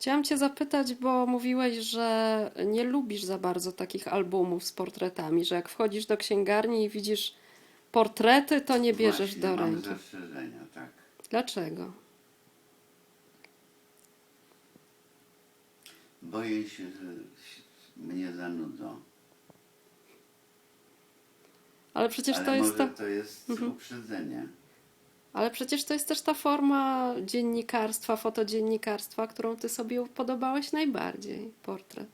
Chciałam Cię zapytać, bo mówiłeś, że nie lubisz za bardzo takich albumów z portretami, że jak wchodzisz do księgarni i widzisz portrety, to nie bierzesz Właśnie do mam ręki. zastrzeżenia, tak. Dlaczego? Boję się, że się- mnie zanudzą. Ale przecież Ale to jest może ta, to jest uprzedzenie. Ale przecież to jest też ta forma dziennikarstwa, fotodziennikarstwa, którą Ty sobie podobałeś najbardziej, portret.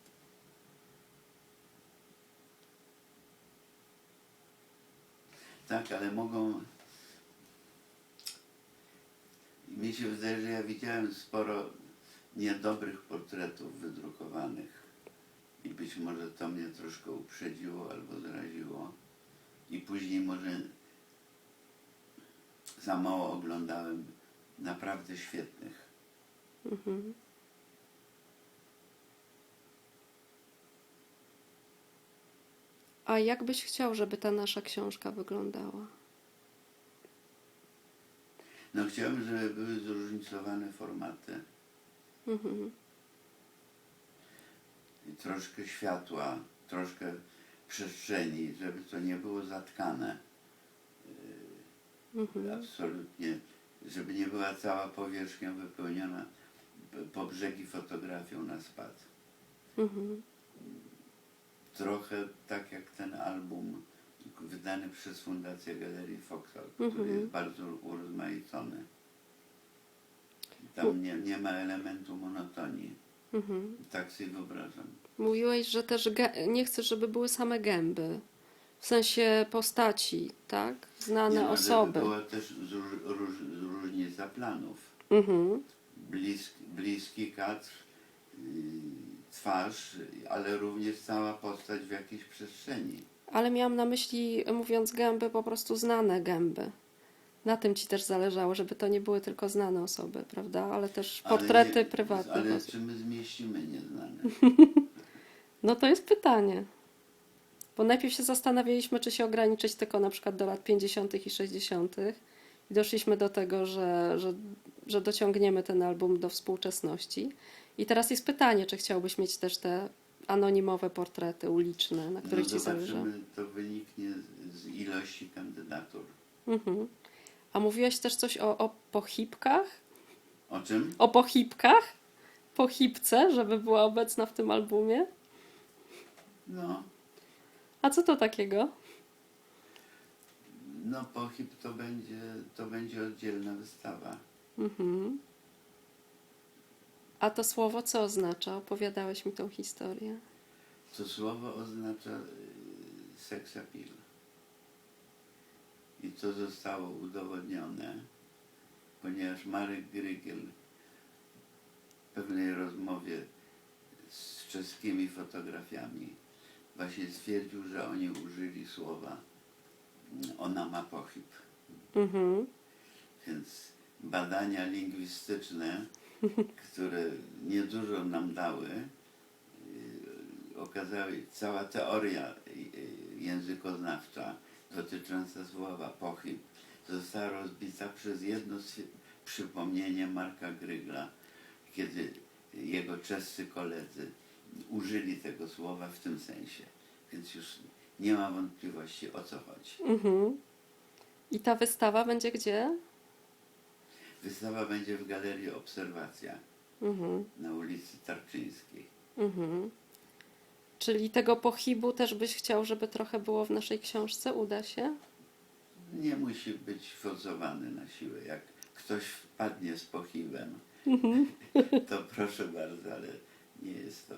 Tak, ale mogą... Mi się wydaje, że ja widziałem sporo niedobrych portretów wydrukowanych i być może to mnie troszkę uprzedziło albo zraziło i później może za mało oglądałem naprawdę świetnych. Mhm. A jak byś chciał, żeby ta nasza książka wyglądała? No chciałbym, żeby były zróżnicowane formaty Mhm. i troszkę światła, troszkę przestrzeni, żeby to nie było zatkane. Mhm. Absolutnie, żeby nie była cała powierzchnia wypełniona po brzegi fotografią na spad. Mhm. Trochę tak jak ten album wydany przez Fundację Galerii Foxa, który Mhm. jest bardzo urozmaicony. Tam nie, nie ma elementu monotonii. Mhm. Tak sobie wyobrażam. Mówiłeś, że też nie chcesz, żeby były same gęby. W sensie postaci, tak? Znane Nie, osoby. Była też zróż, róż, różnica planów. Mhm. Bliski, bliski kadr, yy, twarz, ale również cała postać w jakiejś przestrzeni. Ale miałam na myśli, mówiąc gęby, po prostu znane gęby. Na tym ci też zależało, żeby to nie były tylko znane osoby, prawda? Ale też Ale portrety nie- prywatnych Ale osób. czy my zmieścimy nieznane? No to jest pytanie. Bo najpierw się zastanawialiśmy, czy się ograniczyć tylko na przykład do lat 50. i 60. I doszliśmy do tego, że, że, że dociągniemy ten album do współczesności. I teraz jest pytanie, czy chciałbyś mieć też te anonimowe portrety uliczne, na których No ci zależy. to wyniknie z, z ilości kandydatur. Mhm. A mówiłaś też coś o, o pochipkach? O czym? O pochipkach? Pochipce, żeby była obecna w tym albumie? No, A co to takiego? no pochip to będzie, to będzie oddzielna wystawa. Mhm. A to słowo co oznacza? Opowiadałeś mi tą historię. To słowo oznacza y, sex appeal. I to zostało udowodnione, ponieważ Marek Grygiel w pewnej rozmowie z czeskimi fotografiami właśnie stwierdził, że oni użyli słowa mm, ona ma pochip. Mhm. Więc badania lingwistyczne, które niedużo nam dały, yy, okazały, cała teoria yy, językoznawcza dotycząca słowa pochip została rozbita przez jedno przypomnienie Marka Grygla, kiedy jego czescy koledzy użyli tego słowa w tym sensie. Więc już nie ma wątpliwości o co chodzi. Mhm. I ta wystawa będzie gdzie? Wystawa będzie w Galerii Obserwacja Mhm. na ulicy Tarczyńskiej. Mhm. Czyli tego pochibu też byś chciał, żeby trochę było w naszej książce? Uda się? Nie musi być fozowany na siłę. Jak ktoś wpadnie z pochiwem, to proszę bardzo, ale nie jest to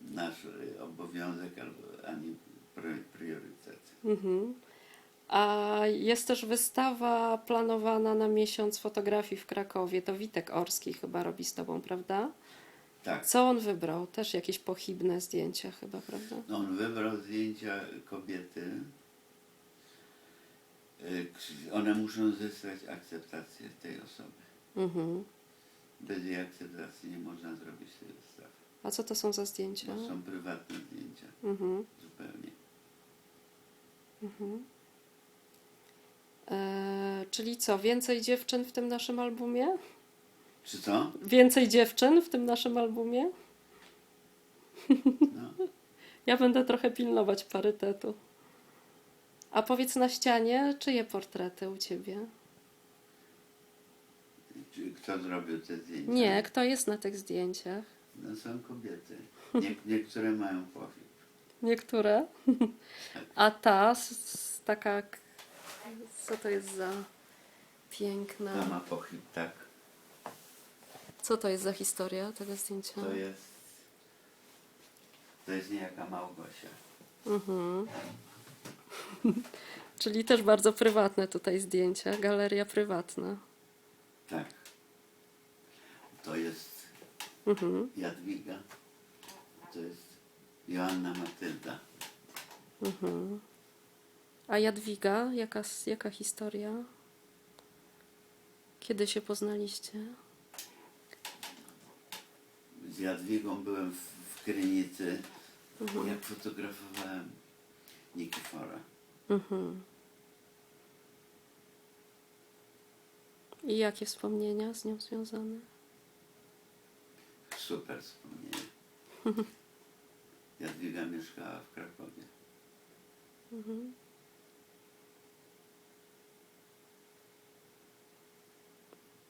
nasz obowiązek albo ani pri- priorytet. Mhm. A jest też wystawa planowana na miesiąc fotografii w Krakowie. To Witek Orski chyba robi z tobą, prawda? Tak, Co on wybrał? Też jakieś pochibne zdjęcia chyba, prawda? no on wybrał zdjęcia kobiety. Y, One muszą zyskać akceptację tej osoby. Mhm. Bez jej akceptacji nie można zrobić tej wystawy. A co to są za zdjęcia? Bo są prywatne zdjęcia Mhm. zupełnie. Mhm. E, czyli co, więcej dziewczyn w tym naszym albumie? Czy co? Więcej dziewczyn w tym naszym albumie? No. Ja będę trochę pilnować parytetu. A powiedz na ścianie, czyje portrety u ciebie? Czy kto zrobił te zdjęcia? Nie, kto jest na tych zdjęciach? No są kobiety. Nie, niektóre mają pochip. Niektóre. A ta, s- s- taka. k- Co to jest za To piękna. ma pochip, tak. Co to jest za historia tego zdjęcia? To jest... To jest niejaka Małgosia. Mhm. Czyli też bardzo prywatne tutaj zdjęcia. Galeria prywatna. Tak. To jest Mhm. Jadwiga. To jest Joanna Matylda. Mhm. A Jadwiga, jaka, jaka historia? Kiedy się poznaliście? Z Jadwigą byłem w, w Krynicy, jak fotografowałem Nikifora. Mhm. I jakie wspomnienia z nią związane? Super wspomnienie. Jadwiga mieszkała w Krakowie. Mhm.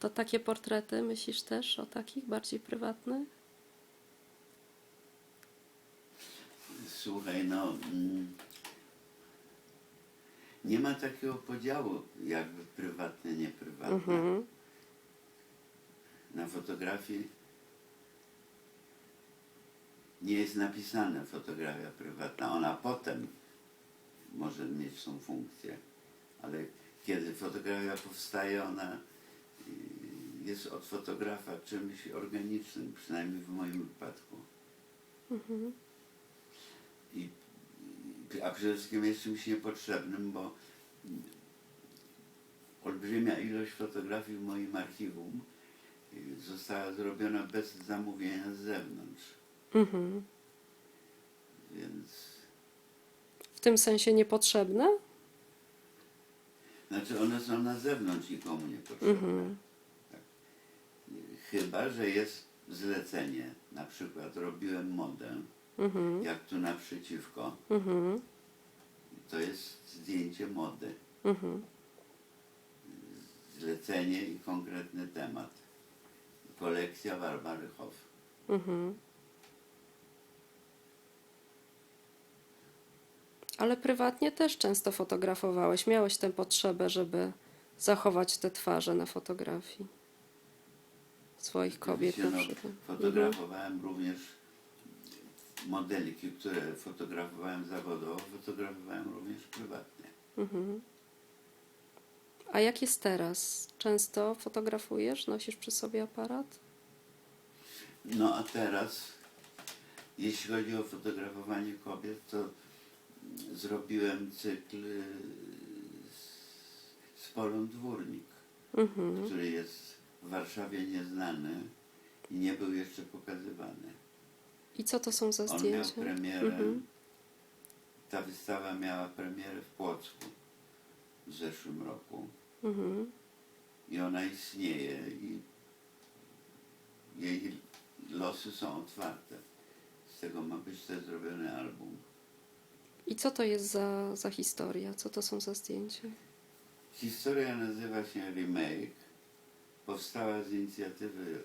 To takie portrety myślisz też o takich bardziej prywatnych? Słuchaj, no... Mm, nie ma takiego podziału jakby prywatne, nieprywatne. Mhm. Na fotografii nie jest napisane fotografia prywatna. Ona potem może mieć tą funkcję, ale kiedy fotografia powstaje, ona y, jest od fotografa czymś organicznym, przynajmniej w moim wypadku. Mhm. I, i- a przede wszystkim jest czymś niepotrzebnym, bo olbrzymia ilość fotografii w moim archiwum y, została zrobiona bez zamówienia z zewnątrz. Mhm. Więc W tym sensie niepotrzebne? znaczy one są na zewnątrz nikomu niepotrzebne. Mhm. Chyba, że jest zlecenie. Na przykład robiłem modę, Mhm. jak tu naprzeciwko. Mhm. To jest zdjęcie mody. Mhm. Zlecenie i konkretny temat. Kolekcja Barbary Hoff. Mhm. Ale prywatnie też często fotografowałeś. Miałeś tę potrzebę, żeby zachować te twarze na fotografii. Swoich kobiet na no, przykład. Fotografowałem również modelki, które fotografowałem zawodowo, fotografowałem również prywatnie. Mhm. A jak jest teraz? Często fotografujesz? Nosisz przy sobie aparat? No a teraz, jeśli chodzi o fotografowanie kobiet, to zrobiłem cykl y, z, z Polą Dwórnik, Mhm. który jest w Warszawie nieznany i nie był jeszcze pokazywany. I co to są za On miał zdjęcia? premierę, Mhm. ta wystawa miała premierę w Płocku w zeszłym roku Mhm. i ona istnieje i jej losy są otwarte. Z tego ma być też zrobiony album. I co to jest za, za historia? Co to są za zdjęcia? Historia nazywa się Remake. Powstała z inicjatywy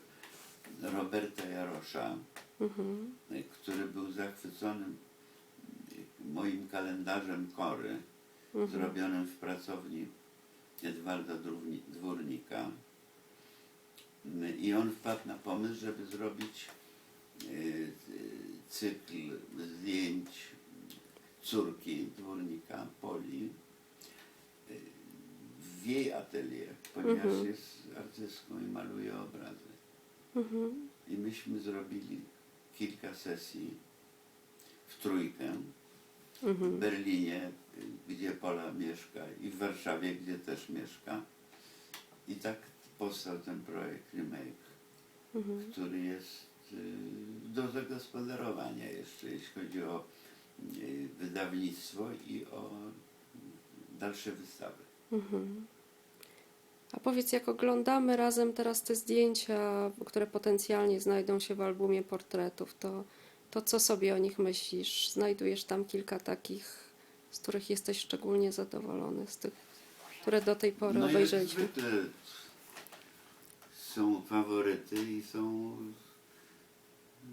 Roberta Jarosza, Mhm. który był zachwycony moim kalendarzem Kory, Mhm. zrobionym w pracowni Edwarda Dwórnika. I on wpadł na pomysł, żeby zrobić y, y, cykl zdjęć córki dwórnika Poli y, w jej atelier, ponieważ Mhm. jest artystką i maluje obrazy. Mhm. I myśmy zrobili kilka sesji w trójkę w Mhm. Berlinie, y, gdzie Pola mieszka i w Warszawie, gdzie też mieszka. I tak powstał ten projekt Remake, Mhm. który jest y, do zagospodarowania jeszcze, jeśli chodzi o wydawnictwo i o dalsze wystawy. Mhm. A powiedz, jak oglądamy razem teraz te zdjęcia, które potencjalnie znajdą się w albumie portretów, to, to co sobie o nich myślisz? Znajdujesz tam kilka takich, z których jesteś szczególnie zadowolony, z tych, które do tej pory No obejrzeliśmy? są faworyty i są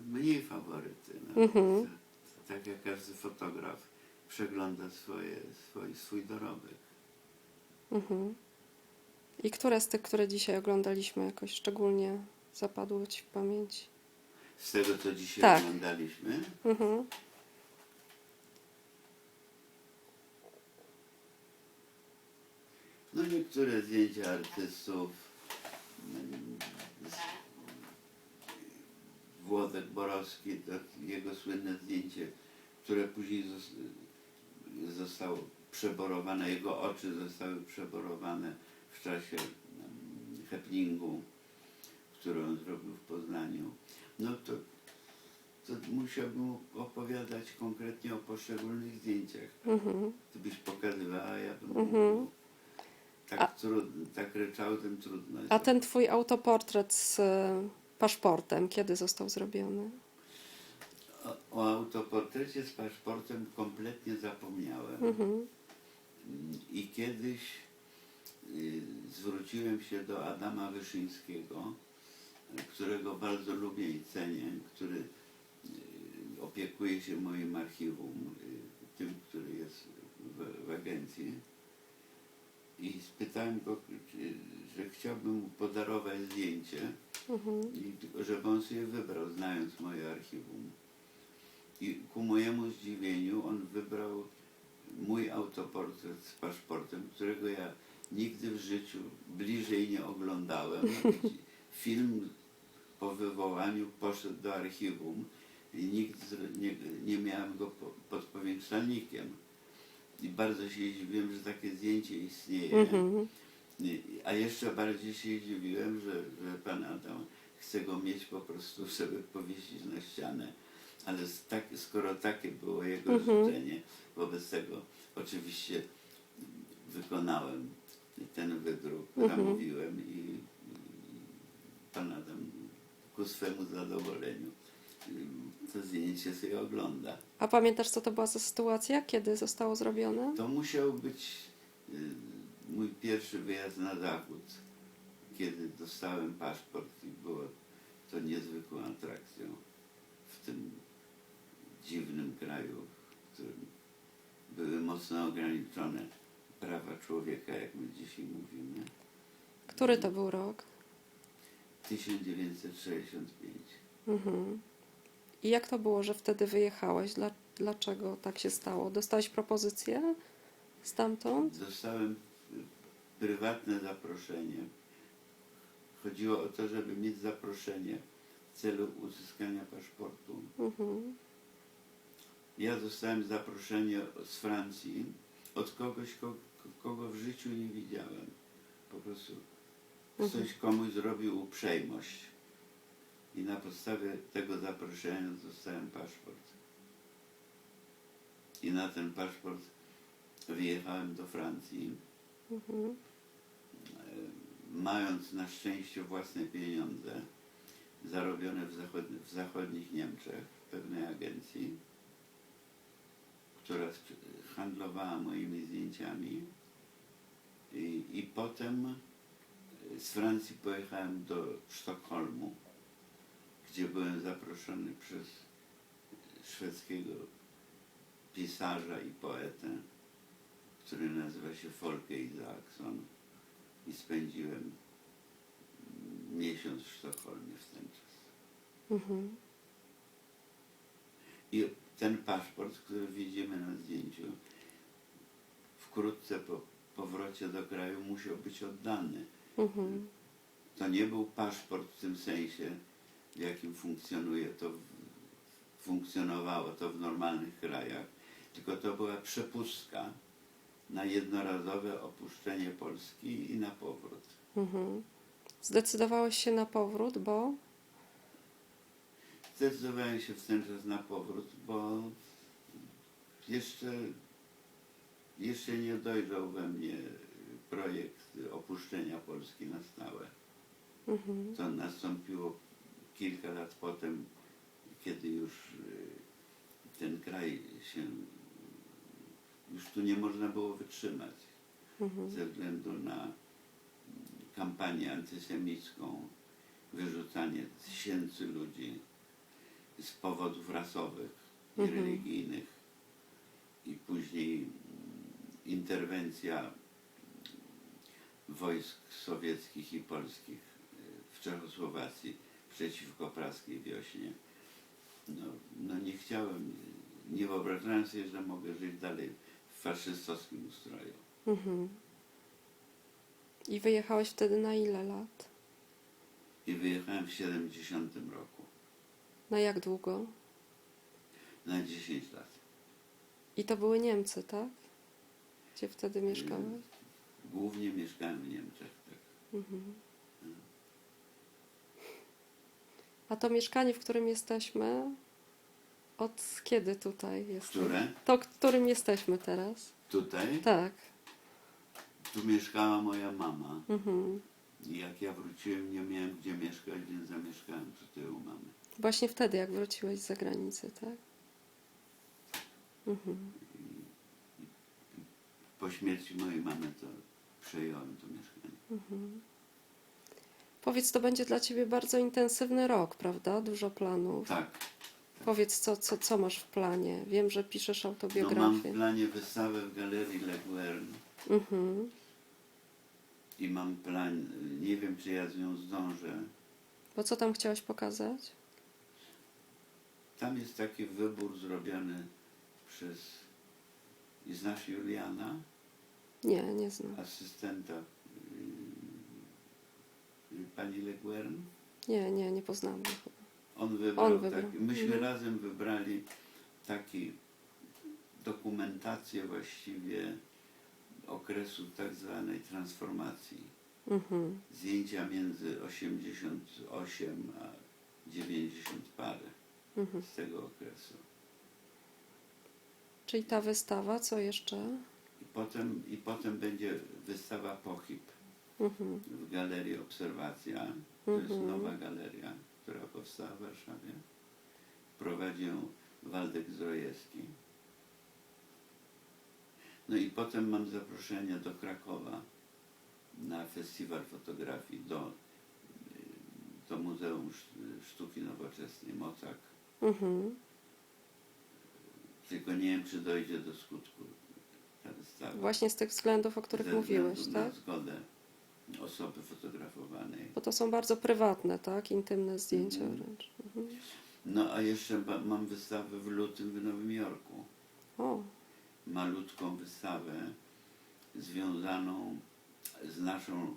mniej faworyty. No. Mhm. Tak jak każdy fotograf przegląda swoje, swój, swój dorobek. Mhm. I które z tych, które dzisiaj oglądaliśmy, jakoś szczególnie zapadły Ci w pamięci? Z tego, co dzisiaj Tak. oglądaliśmy, Mhm. no niektóre zdjęcia artystów, mm, z- Włodek Borowski, to jego słynne zdjęcie, które później zos- zostało przeborowane, jego oczy zostały przeborowane w czasie mm, happeningu, który on zrobił w Poznaniu. No to, to musiałbym opowiadać konkretnie o poszczególnych zdjęciach. Mhm. Ty byś pokazywała, ja bym Mhm. tak, A- trudno, tak ryczałtem trudno. A ten Twój autoportret z paszportem, kiedy został zrobiony? O, o autoportrecie z paszportem kompletnie zapomniałem. Mhm. I kiedyś y, zwróciłem się do Adama Wyszyńskiego, y, którego bardzo lubię i cenię, który y, opiekuje się moim archiwum, y, tym, który jest w, w agencji. I spytałem go, czy, że chciałbym mu podarować zdjęcie, Mhm. i żeby on sobie wybrał, znając moje archiwum. I ku mojemu zdziwieniu on wybrał mój autoportret z paszportem, którego ja nigdy w życiu bliżej nie oglądałem. Film po wywołaniu poszedł do archiwum i nigdy nie, nie miałem go po, pod powiększalnikiem. I bardzo się zdziwiłem, że takie zdjęcie istnieje. Mhm. A jeszcze bardziej się dziwiłem, że, że pan Adam chce go mieć po prostu, żeby powiesić na ścianę. Ale tak, skoro takie było jego Mhm. życzenie, wobec tego oczywiście wykonałem ten wydruk, Mhm. zamówiłem i, pan Adam ku swemu zadowoleniu to zdjęcie sobie ogląda. A pamiętasz, co to była za sytuacja, kiedy zostało zrobione? To musiał być y, mój pierwszy wyjazd na zachód, kiedy dostałem paszport i było to niezwykłą atrakcją w tym dziwnym kraju, w którym były mocno ograniczone prawa człowieka, jak my dzisiaj mówimy. Który to był rok? 1965. Mhm. I jak to było, że wtedy wyjechałeś? Dla, dlaczego tak się stało? Dostałeś propozycję stamtąd? Dostałem prywatne zaproszenie. Chodziło o to, żeby mieć zaproszenie w celu uzyskania paszportu. Mhm. Ja dostałem zaproszenie z Francji od kogoś, ko- kogo w życiu nie widziałem. Po prostu Mhm. ktoś komuś zrobił uprzejmość. I na podstawie tego zaproszenia dostałem paszport. I na ten paszport wyjechałem do Francji. Mhm. Mając na szczęście własne pieniądze zarobione w, w zachodnich Niemczech, w pewnej agencji, która handlowała moimi zdjęciami. I, I potem z Francji pojechałem do Sztokholmu, gdzie byłem zaproszony przez szwedzkiego pisarza i poetę, który nazywa się Folke Isaacson i spędziłem miesiąc w Sztokholmie w ten czas. Mhm. I ten paszport, który widzimy na zdjęciu, wkrótce po powrocie do kraju musiał być oddany. Mhm. To nie był paszport w tym sensie, w jakim funkcjonuje to, funkcjonowało to w normalnych krajach, tylko to była przepustka na jednorazowe opuszczenie Polski i na powrót. Mhm. Zdecydowałeś się na powrót, bo Zdecydowałem się w ten czas na powrót, bo jeszcze, jeszcze nie dojrzał we mnie projekt opuszczenia Polski na stałe. Mhm. To nastąpiło kilka lat potem, kiedy już y, ten kraj się, już tu nie można było wytrzymać Mhm. ze względu na kampanię antysemicką, wyrzucanie tysięcy ludzi z powodów rasowych i Mhm. religijnych i później interwencja wojsk sowieckich i polskich w Czechosłowacji przeciwko praskiej wiośnie. No, no nie chciałem, nie wyobrażałem sobie, że mogę żyć dalej faszystowskim ustroju. Mhm. I wyjechałeś wtedy na ile lat? I wyjechałem w 70 roku, Na jak długo? na 10 lat. I to były Niemcy, tak? Gdzie wtedy mieszkałeś? Głównie mieszkałem w Niemczech. Tak. Mhm. A to mieszkanie, w którym jesteśmy, od kiedy tutaj jest? Które? To, którym jesteśmy teraz? Tutaj, Tak. tu mieszkała moja mama. Mhm. I jak ja wróciłem, nie miałem gdzie mieszkać, więc zamieszkałem tutaj u mamy. Właśnie wtedy, jak wróciłeś z zagranicy, tak? Mhm. Po śmierci mojej mamy to przejąłem to mieszkanie. Mhm. Powiedz, to będzie dla ciebie bardzo intensywny rok, prawda? Dużo planów. Tak. Powiedz, co, co, co masz w planie? Wiem, że piszesz No mam w autobiografię. planie wystawę w galerii Leguern Mhm. i mam plan, nie wiem czy ja z nią zdążę. Bo co tam chciałeś pokazać? Tam jest taki wybór zrobiony przez, i znasz Juliana, Nie, nie znam. asystenta y, y, pani Leguern? Nie, nie, nie poznałam. On wybrał, On wybrał. Taki, myśmy Mhm. razem wybrali taki dokumentację właściwie okresu tak zwanej transformacji. Mhm. Zdjęcia między 88 a 90 parę Mhm. z tego okresu. Czyli ta wystawa, co jeszcze? I potem, I potem będzie wystawa Pochip Mhm. w Galerii Obserwacja. To jest Mhm. nowa galeria, która powstała w Warszawie. Prowadzi ją Waldek Zdrojewski. No i potem mam zaproszenie do Krakowa na festiwal fotografii do, do Muzeum Sz- Sztuki Nowoczesnej Mocak. Mhm. Tylko nie wiem, czy dojdzie do skutku ta wystawa. Właśnie z tych względów, o których Ze mówiłeś, tak? Na zgodę osoby fotografowanej. Bo to są bardzo prywatne, tak? Intymne zdjęcia Mhm. wręcz. Mhm. No a jeszcze mam wystawę w lutym w Nowym Jorku. O, Malutką wystawę związaną z naszą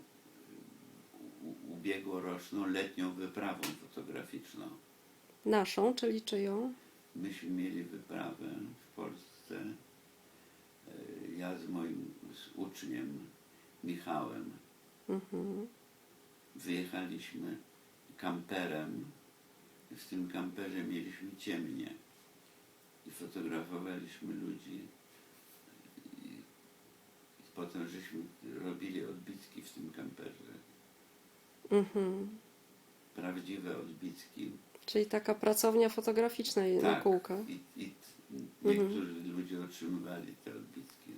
ubiegłoroczną letnią wyprawą fotograficzną. naszą, czyli czyją? Myśmy mieli wyprawę w Polsce. e, Ja z moim z uczniem Michałem Mhm. wyjechaliśmy kamperem. W tym kamperze mieliśmy ciemnie i fotografowaliśmy ludzi. I, i potem żeśmy robili odbitki w tym kamperze. Mhm. Prawdziwe odbitki. Czyli taka pracownia fotograficzna na Tak. kółkach. I, i Mhm. niektórzy ludzie otrzymywali te odbitki.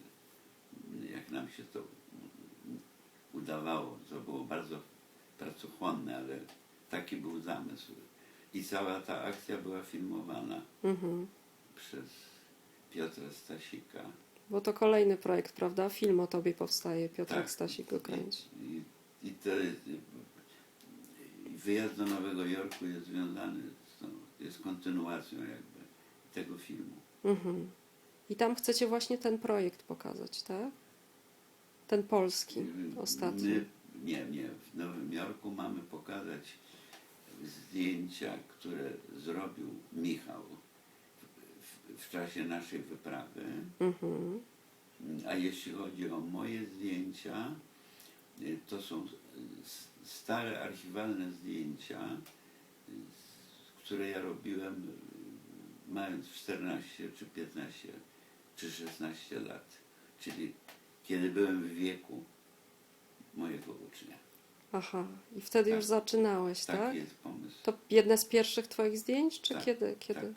Jak nam się to udawało. To było bardzo pracochłonne, ale taki był zamysł. I cała ta akcja była filmowana Mhm. przez Piotra Stasika. Bo to kolejny projekt, prawda? Film o tobie powstaje, Piotrek Tak. Stasik go kręci. I, i to jest, i wyjazd do Nowego Jorku jest związany z tą, jest kontynuacją jakby tego filmu. Mhm. I tam chcecie właśnie ten projekt pokazać, tak? Ten polski, ostatni. My, nie, nie, w Nowym Jorku mamy pokazać zdjęcia, które zrobił Michał w, w, czasie naszej wyprawy. Mhm. A jeśli chodzi o moje zdjęcia, y, to są stare archiwalne zdjęcia, które ja robiłem mając 14 czy 15 czy 16 lat. Czyli kiedy byłem w wieku mojego ucznia. Aha, i wtedy Tak. już zaczynałeś, Tak tak? jest pomysł. To jedne z pierwszych twoich zdjęć, czy Tak, kiedy? kiedy? tak?